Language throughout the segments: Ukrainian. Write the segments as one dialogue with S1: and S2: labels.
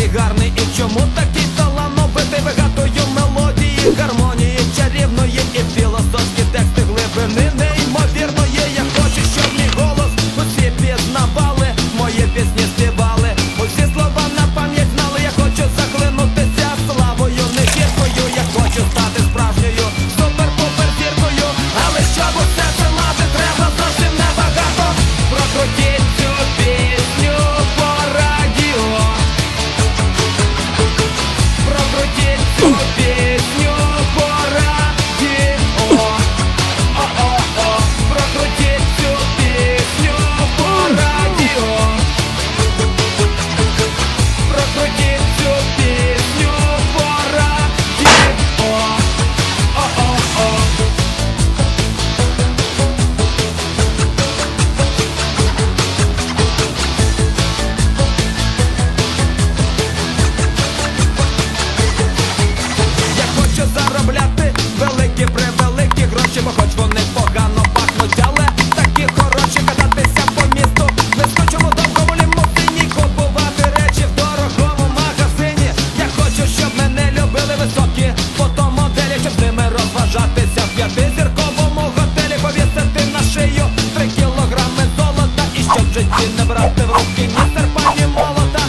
S1: такий гарний і чому такий талановитий вигадую мелодії гармонії? в руки, не торпали молота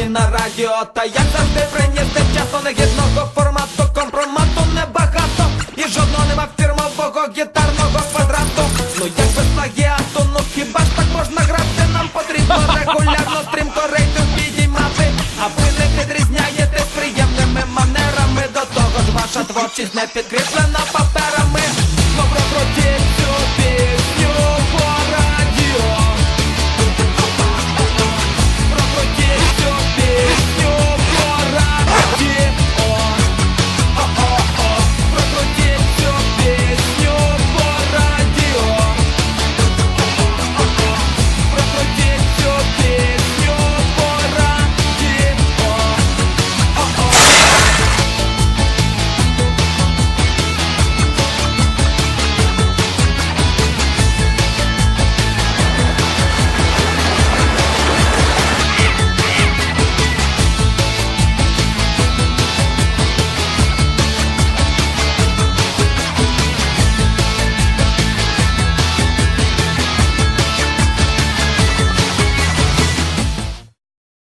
S1: сьогодні на радіо, та як завжди приніс часу негідного формату, компромату небагато, і жодного нема фірмового гітарного квадрату. Ну як без плагіату, ну хіба ж так можна грати? Нам потрібно регулярно стрімко рейтинг підіймати, а ви не підрізняєте з приємними манерами. До того ж ваша творчість не підкріплена папе.